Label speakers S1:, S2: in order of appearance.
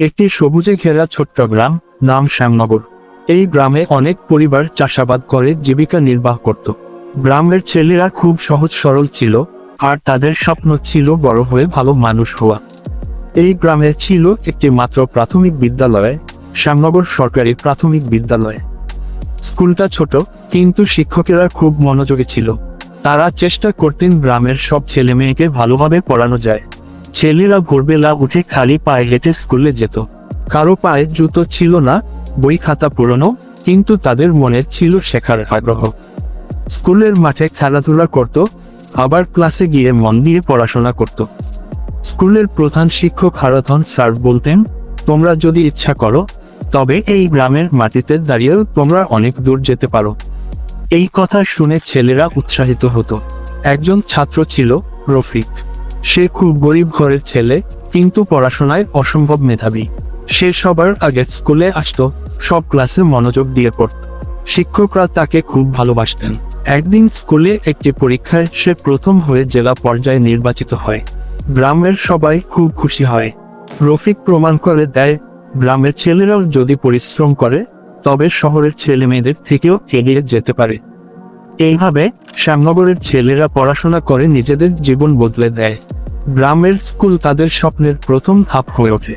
S1: একটি সবুজে ঘেরা ছোট্ট গ্রাম, নাম শ্যামনগর। এই গ্রামে অনেক পরিবার চাষাবাদ করে, জীবিকা নির্বাহ করত। গ্রামের ছেলেরা খুব সহজ সরল ছিল, আর তাদের স্বপ্ন ছিল বড় হয়ে ভালো মানুষ হওয়া। এই গ্রামে ছিল একটি মাত্র প্রাথমিক বিদ্যালয়, শ্যামনগর সরকারি প্রাথমিক বিদ্যালয়। স্কুলটা ছোট, কিন্তু শিক্ষকেরা খুব মনোযোগী ছিল। তারা চেষ্টা করতেন গ্রামের সব ছেলে মেয়েকে ভালোভাবে পড়ানো যায়। ছেলেরা ভোরবেলা উঠে খালি পায়ে হেঁটে স্কুলে যেত। কারও পায়ে জুতো ছিল না, বই খাতা পুরনো, কিন্তু তাদের মনে ছিল শেখার আগ্রহ। স্কুলের মাঠে খেলাধুলা করত, আবার ক্লাসে গিয়ে মন দিয়ে পড়াশোনা করত। স্কুলের প্রধান শিক্ষক হারাধন স্যার বলতেন, তোমরা যদি ইচ্ছা করো, তবে এই গ্রামের মাটিতে দাঁড়িয়েও তোমরা অনেক দূর যেতে পারো। এই কথা শুনে ছেলেরা উৎসাহিত হতো। একজন ছাত্র ছিল রফিক। সে খুব গরিব ঘরের ছেলে, কিন্তু পড়াশোনায় অসম্ভব মেধাবী। সে সবার আগে স্কুলে আসতো, সব ক্লাসে মনোযোগ দিয়ে পড়ত। শিক্ষকরা তাকে খুব ভালোবাসতেন। একদিন স্কুলে একটি পরীক্ষায় সে প্রথম হয়ে জেলা পর্যায়ে নির্বাচিত হয়। গ্রামের সবাই খুব খুশি হয়। রফিক প্রমাণ করে দেয়, গ্রামের ছেলেরাও যদি পরিশ্রম করে, তবে শহরের ছেলে মেয়েদের থেকেও এগিয়ে যেতে পারে। এইভাবে শ্যামনগরের ছেলেরা পড়াশোনা করে নিজেদের জীবন বদলে দেয়। গ্রামের স্কুল তাদের স্বপ্নের প্রথম ধাপ হয়ে ওঠে।